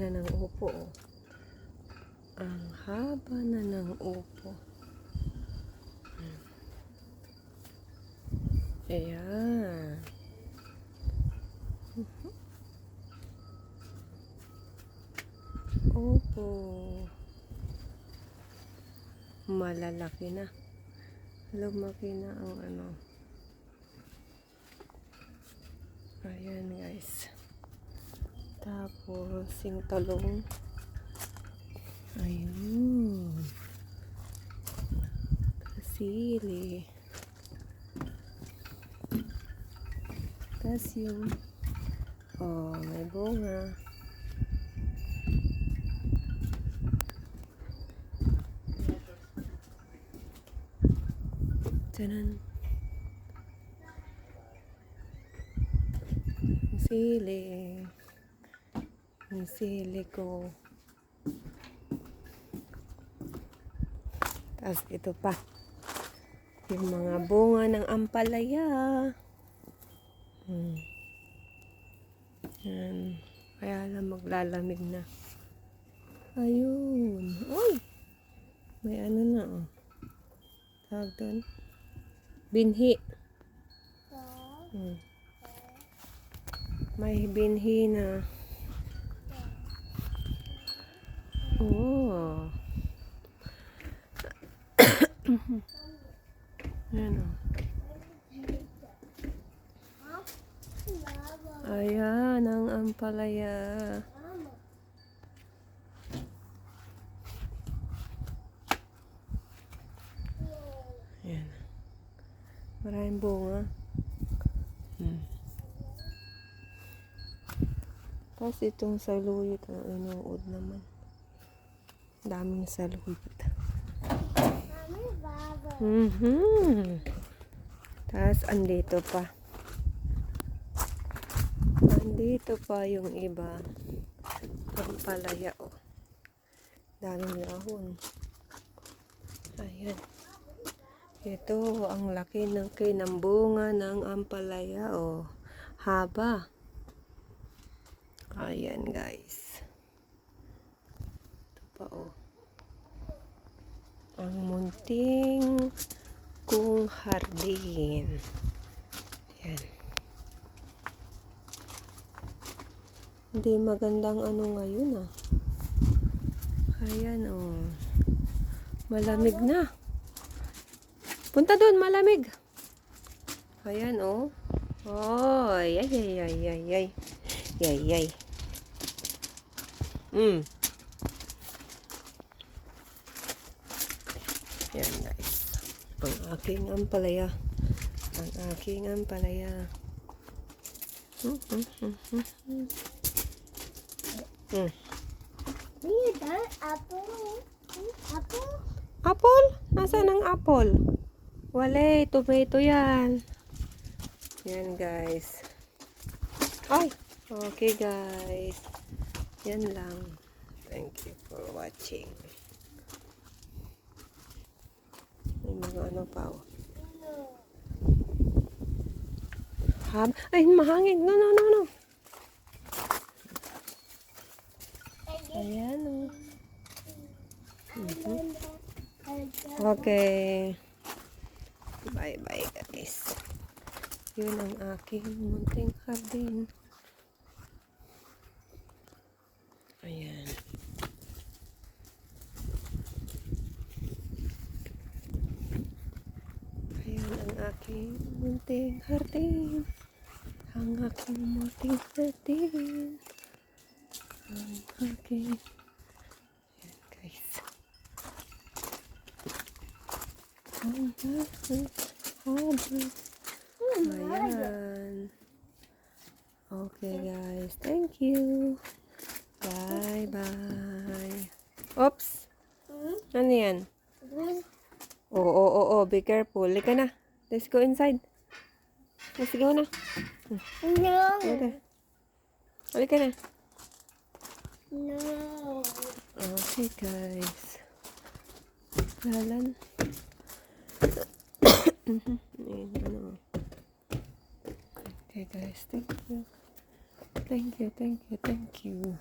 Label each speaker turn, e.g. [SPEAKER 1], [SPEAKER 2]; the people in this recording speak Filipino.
[SPEAKER 1] na ng upo. oh. Ang haba na ng upo. Ayan. Opo. Malalaki na. Lumaki na ang ano. Ayan guys. Tapos, yung talong. Ayun. Kasili. Tapos yung, oh, may bunga. Tanan. Sili. Yung sili ko. Tapos ito pa. Yung mga bunga ng ampalaya. Hmm. Yan. Kaya lang maglalamig na. Ayun. Uy! May ano na oh. Tawag doon. Binhi. Hmm. May binhi na. Oh. Yan oh. Ayan ang ampalaya. Ayan. Maraming bunga. Hmm. Tapos itong saluyot ang inuod naman. Daming saluyot. Mhm. Tapos andito pa. Andito pa yung iba. Pampalaya oh. Daming dahon. Ayan. Ito ang laki ng kinambunga ng ampalaya oh. Haba. Ayan guys. Pa oh. Ang munting kung hardin. Yan. Hindi magandang ano ngayon ah. Ayan oh. Malamig na. Punta doon, malamig. Ayan oh. Oh, ay ay ay ay ay ay. Yay. Mm. Yan guys. Ang aking ampalaya. Ang aking ampalaya. Hmm, hmm, hmm, hmm, hmm. Hmm.
[SPEAKER 2] Apple. Apple?
[SPEAKER 1] Apple? Nasaan ang apple? Wala, tomato yan. Yan guys. Ay! Okay guys. Yan lang. Thank you for watching. May mga ano pa oh. Hab Ay, mahangin. No, no, no, no. Ayan oh. Mhm. Okay. Bye-bye guys. Yun ang aking munting hardin. Ayan. Ayan ang aking munting hardin. Ang aking munting hardin. Ang aking... Ayan guys. Ang aking hardin. Ayan. Okay guys. Thank you. Bye bye. Oops. Ano yan? Oo, oo, oo. Be careful. Lika na. Let's go inside. Let's go na.
[SPEAKER 2] No.
[SPEAKER 1] Okay. Halika na.
[SPEAKER 2] No.
[SPEAKER 1] Okay guys. Lalan. Okay guys. Thank you. Thank you, thank you, thank you.